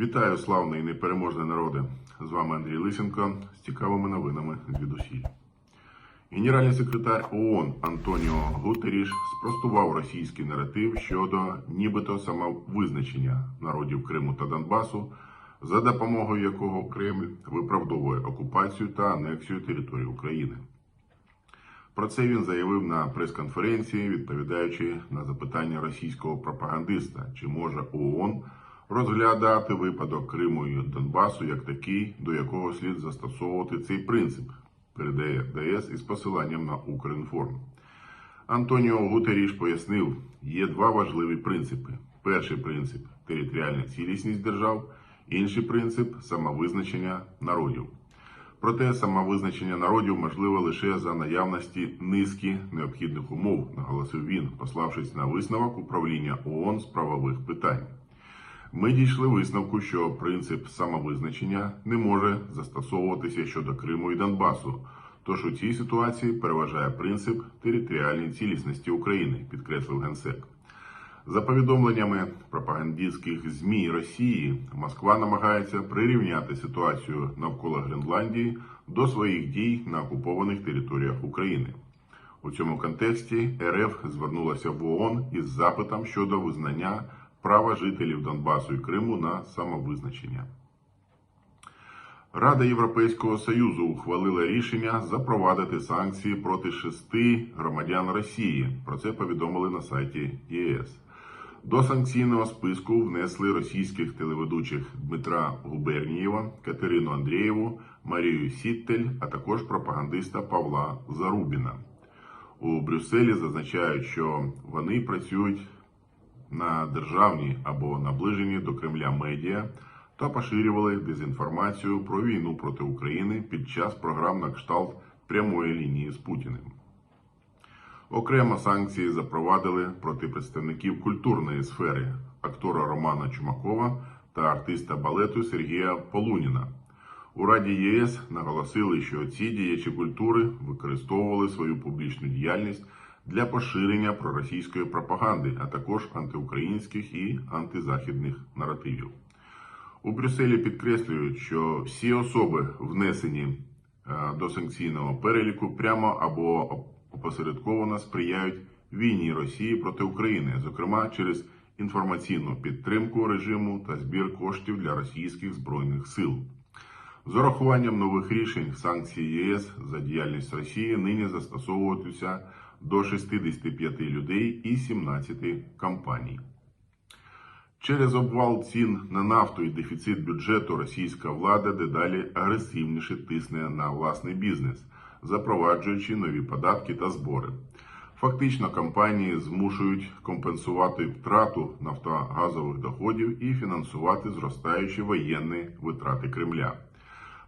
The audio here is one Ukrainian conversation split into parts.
Вітаю славний і непереможний народи! З вами Андрій Лисенко з цікавими новинами звідусіль. Генеральний секретар ООН Антоніо Гутеріш спростував російський наратив щодо нібито самовизначення народів Криму та Донбасу, за допомогою якого Кремль виправдовує окупацію та анексію території України. Про це він заявив на прес-конференції, відповідаючи на запитання російського пропагандиста, чи може ООН розглядати випадок Криму і Донбасу як такий, до якого слід застосовувати цей принцип, передає ДС із посиланням на Укрінформ. Антоніо Гутеріш пояснив, є два важливі принципи: перший принцип територіальна цілісність держав, інший принцип самовизначення народів. Проте самовизначення народів можливе лише за наявності низки необхідних умов, наголосив він, пославшись на висновок управління ООН з правових питань. Ми дійшли висновку, що принцип самовизначення не може застосовуватися щодо Криму і Донбасу. Тож у цій ситуації переважає принцип територіальної цілісності України, підкреслив генсек. За повідомленнями пропагандистських ЗМІ Росії, Москва намагається прирівняти ситуацію навколо Гренландії до своїх дій на окупованих територіях України. У цьому контексті РФ звернулася в ООН із запитом щодо визнання права жителів Донбасу і Криму на самовизначення. Рада Європейського Союзу ухвалила рішення запровадити санкції проти шести громадян Росії. Про це повідомили на сайті ЄС. До санкційного списку внесли російських телеведучих Дмитра Губернієва, Катерину Андрієву, Марію Сіттель, а також пропагандиста Павла Зарубіна. У Брюсселі зазначають, що вони працюють на державні або наближені до Кремля медіа та поширювали дезінформацію про війну проти України під час програм на кшталт прямої лінії з Путіним. Окремо санкції запровадили проти представників культурної сфери актора Романа Чумакова та артиста балету Сергія Полуніна. У Раді ЄС наголосили, що ці діячі культури використовували свою публічну діяльність для поширення проросійської пропаганди, а також антиукраїнських і антизахідних наративів. У Брюсселі підкреслюють, що всі особи, внесені е, до санкційного переліку, прямо або опосередковано сприяють війні Росії проти України, зокрема через інформаційну підтримку режиму та збір коштів для російських збройних сил. З урахуванням нових рішень санкції ЄС за діяльність Росії нині застосовуватися до 65 людей і 17 компаній. Через обвал цін на нафту і дефіцит бюджету російська влада дедалі агресивніше тисне на власний бізнес, запроваджуючи нові податки та збори. Фактично, компанії змушують компенсувати втрату нафтогазових доходів і фінансувати зростаючі воєнні витрати Кремля.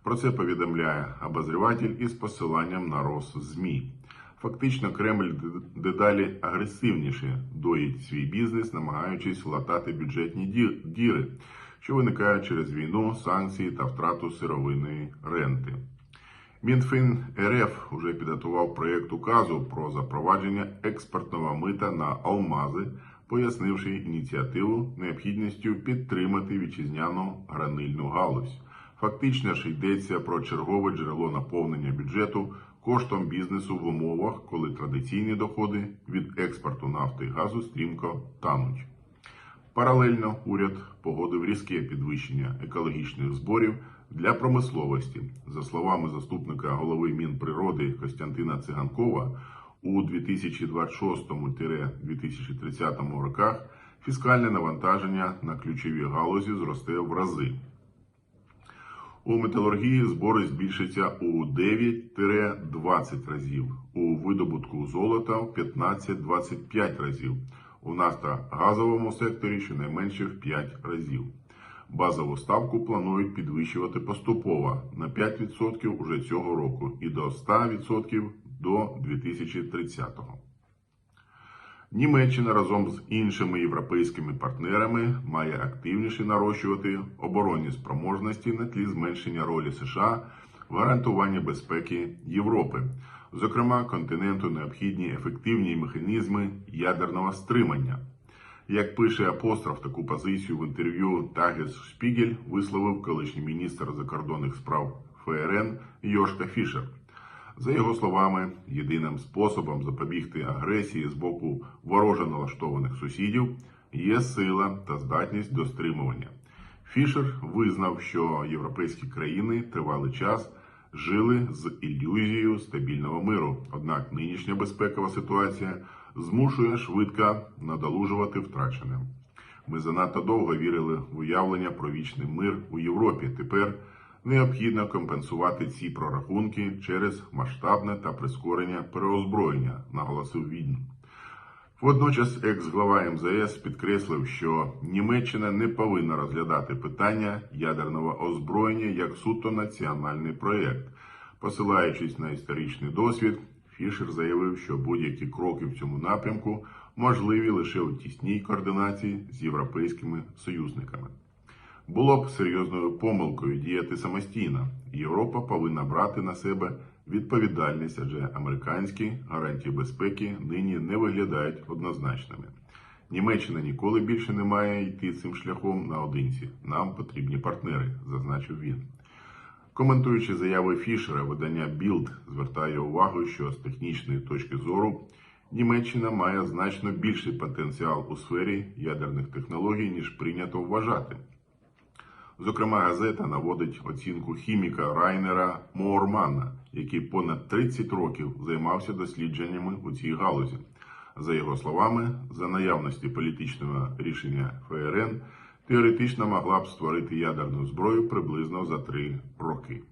Про це повідомляє обозріватель із посиланням на Росзмі. Фактично, Кремль дедалі агресивніше доїть свій бізнес, намагаючись латати бюджетні діри, що виникають через війну, санкції та втрату сировинної ренти. Мінфін РФ вже підготував проєкт указу про запровадження експортного мита на алмази, пояснивши ініціативу необхідністю підтримати вітчизняну гранильну галузь. Фактично ж йдеться про чергове джерело наповнення бюджету коштом бізнесу в умовах, коли традиційні доходи від експорту нафти і газу стрімко тануть. Паралельно уряд погодив різке підвищення екологічних зборів для промисловості. За словами заступника голови Мінприроди Костянтина Циганкова, у 2026-2030 роках фіскальне навантаження на ключові галузі зросте в рази. У металургії збори збільшаться у 9-20 разів, у видобутку золота в 15-25 разів, у нафтогазовому секторі щонайменше в 5 разів. Базову ставку планують підвищувати поступово на 5% уже цього року і до 100% до 2030-го. Німеччина разом з іншими європейськими партнерами має активніше нарощувати оборонні спроможності на тлі зменшення ролі США в гарантуванні безпеки Європи. Зокрема, континенту необхідні ефективні механізми ядерного стримання. Як пише апостроф, таку позицію в інтерв'ю Тагес Шпігель висловив колишній міністр закордонних справ ФРН Йошка Фішер. За його словами, єдиним способом запобігти агресії з боку вороже налаштованих сусідів є сила та здатність до стримування. Фішер визнав, що європейські країни тривалий час жили з ілюзією стабільного миру. Однак нинішня безпекова ситуація змушує швидко надолужувати втрачене. Ми занадто довго вірили в уявлення про вічний мир у Європі. Тепер необхідно компенсувати ці прорахунки через масштабне та прискорення переозброєння, наголосив він. Водночас екс-глава МЗС підкреслив, що Німеччина не повинна розглядати питання ядерного озброєння як суто національний проєкт. Посилаючись на історичний досвід, Фішер заявив, що будь-які кроки в цьому напрямку можливі лише у тісній координації з європейськими союзниками. Було б серйозною помилкою діяти самостійно. Європа повинна брати на себе відповідальність, адже американські гарантії безпеки нині не виглядають однозначними. Німеччина ніколи більше не має йти цим шляхом наодинці. Нам потрібні партнери, зазначив він. Коментуючи заяви Фішера, видання Білд звертає увагу, що з технічної точки зору Німеччина має значно більший потенціал у сфері ядерних технологій, ніж прийнято вважати. Зокрема, газета наводить оцінку хіміка Райнера Моормана, який понад 30 років займався дослідженнями у цій галузі. За його словами, за наявності політичного рішення ФРН теоретично могла б створити ядерну зброю приблизно за три роки.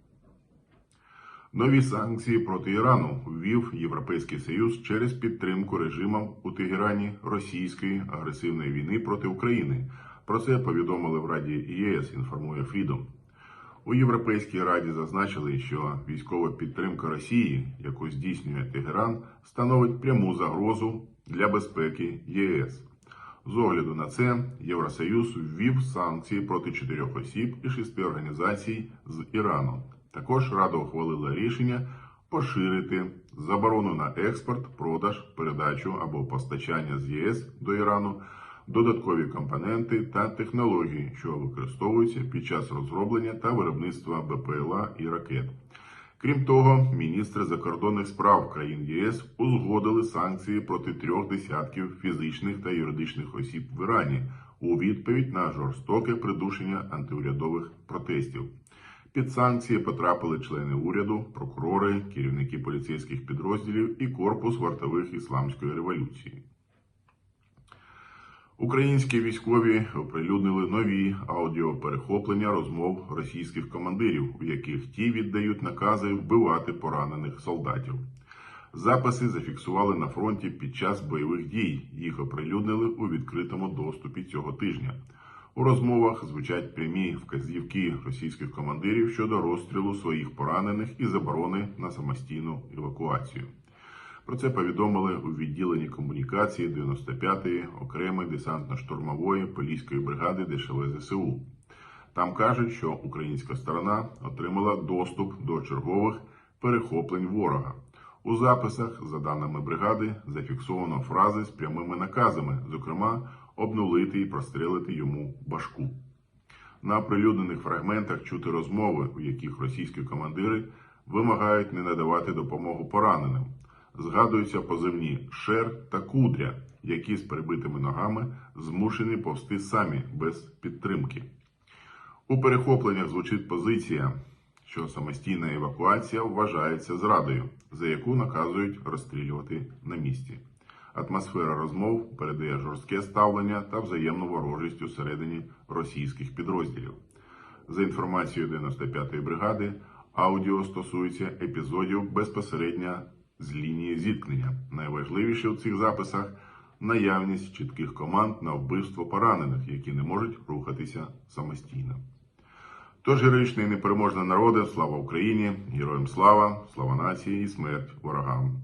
Нові санкції проти Ірану ввів Європейський Союз через підтримку режимом у Тегерані російської агресивної війни проти України. Про це повідомили в Раді ЄС. Інформує Фрідом. У Європейській Раді зазначили, що військова підтримка Росії, яку здійснює Тегеран, становить пряму загрозу для безпеки ЄС. З огляду на це Євросоюз ввів санкції проти чотирьох осіб і шести організацій з Ірану. Також Рада ухвалила рішення поширити заборону на експорт, продаж, передачу або постачання з ЄС до Ірану, додаткові компоненти та технології, що використовуються під час розроблення та виробництва БПЛА і ракет. Крім того, міністри закордонних справ країн ЄС узгодили санкції проти трьох десятків фізичних та юридичних осіб в Ірані у відповідь на жорстоке придушення антиурядових протестів. Під санкції потрапили члени уряду, прокурори, керівники поліцейських підрозділів і корпус вартових ісламської революції. Українські військові оприлюднили нові аудіоперехоплення розмов російських командирів, у яких ті віддають накази вбивати поранених солдатів. Записи зафіксували на фронті під час бойових дій. Їх оприлюднили у відкритому доступі цього тижня. У розмовах звучать прямі вказівки російських командирів щодо розстрілу своїх поранених і заборони на самостійну евакуацію. Про це повідомили у відділенні комунікації 95-ї окремої десантно-штурмової поліської бригади ДШВ ЗСУ. Там кажуть, що українська сторона отримала доступ до чергових перехоплень ворога. У записах, за даними бригади, зафіксовано фрази з прямими наказами, зокрема, обнулити і прострелити йому башку. На оприлюднених фрагментах чути розмови, у яких російські командири вимагають не надавати допомогу пораненим. Згадуються позивні шер та кудря, які з перебитими ногами змушені повсти самі без підтримки. У перехопленнях звучить позиція, що самостійна евакуація вважається зрадою, за яку наказують розстрілювати на місці. Атмосфера розмов передає жорстке ставлення та взаємну ворожість усередині російських підрозділів. За інформацією 95-ї бригади, аудіо стосується епізодів безпосередньо з лінії зіткнення. Найважливіше у цих записах наявність чітких команд на вбивство поранених, які не можуть рухатися самостійно. Тож героїчний непереможний народи, слава Україні, героям слава, слава нації і смерть ворогам